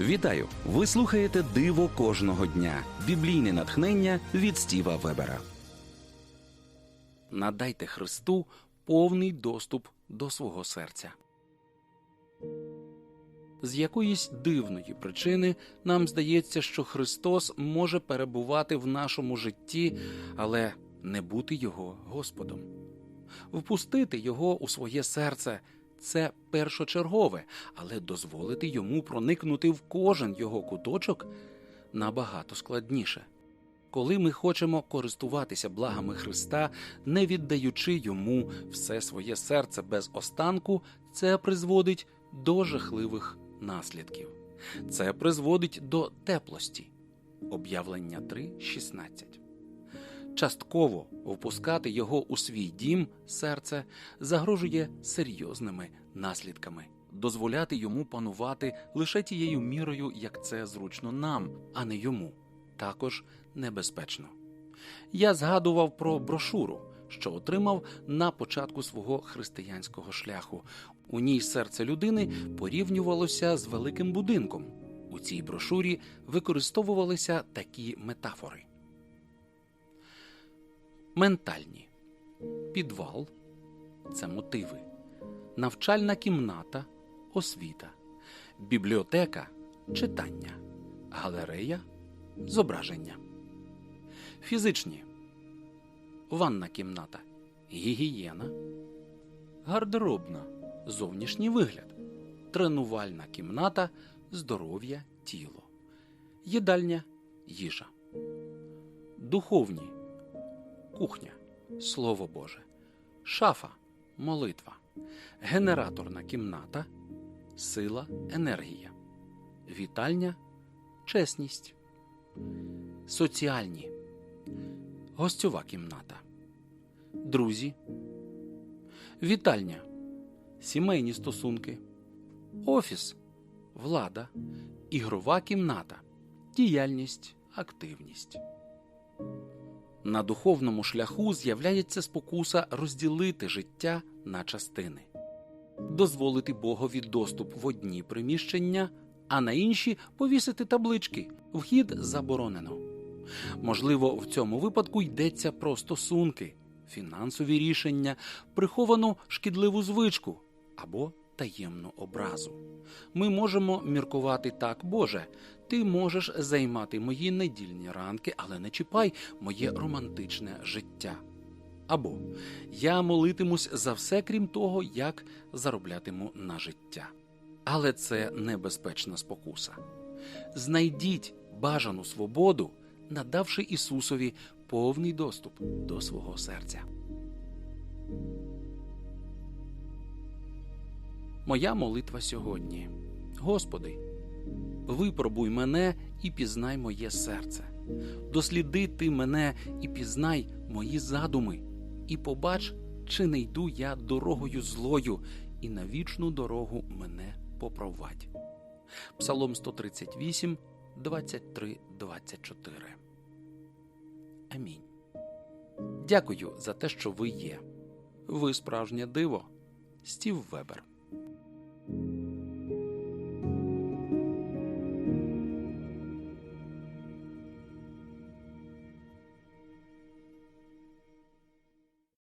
Вітаю! Ви слухаєте Диво кожного дня. Біблійне натхнення від Стіва Вебера. Надайте Христу повний доступ до свого серця. З якоїсь дивної причини нам здається, що Христос може перебувати в нашому житті, але не бути Його Господом. Впустити Його у своє серце це першочергове, але дозволити йому проникнути в кожен його куточок набагато складніше. Коли ми хочемо користуватися благами Христа, не віддаючи йому все своє серце без останку, це призводить до жахливих наслідків. Це призводить до теплості. Об'явлення 3.16 частково впускати його у свій дім, серце загрожує серйозними наслідками, дозволяти йому панувати лише тією мірою, як це зручно нам, а не йому, також небезпечно. Я згадував про брошуру, що отримав на початку свого християнського шляху. У ній серце людини порівнювалося з великим будинком. У цій брошурі використовувалися такі метафори ментальні, підвал це мотиви, навчальна кімната, освіта, бібліотека читання, галерея зображення, фізичні, ванна кімната, гігієна, гардеробна, зовнішній вигляд, тренувальна кімната, здоров'я, тіло, їдальня, їжа, духовні кухня, Слово Боже, шафа, молитва, генераторна кімната, сила, енергія, вітальня, чесність, соціальні, гостьова кімната, друзі, вітальня, сімейні стосунки, офіс, влада, ігрова кімната, діяльність, активність. На духовному шляху з'являється спокуса розділити життя на частини, дозволити Богові доступ в одні приміщення, а на інші повісити таблички вхід заборонено. Можливо, в цьому випадку йдеться про стосунки, фінансові рішення, приховану шкідливу звичку або таємну образу. Ми можемо міркувати так, Боже, ти можеш займати мої недільні ранки, але не чіпай моє романтичне життя. Або я молитимусь за все, крім того, як зароблятиму на життя. Але це небезпечна спокуса. Знайдіть бажану свободу, надавши Ісусові повний доступ до свого серця. Моя молитва сьогодні. Господи, випробуй мене і пізнай моє серце, досліди ти мене і пізнай мої задуми, і побач, чи не йду я дорогою злою, і на вічну дорогу мене попровадь. Псалом 138, 23, 24. Амінь. Дякую за те, що ви є. Ви справжнє диво. Стів Вебер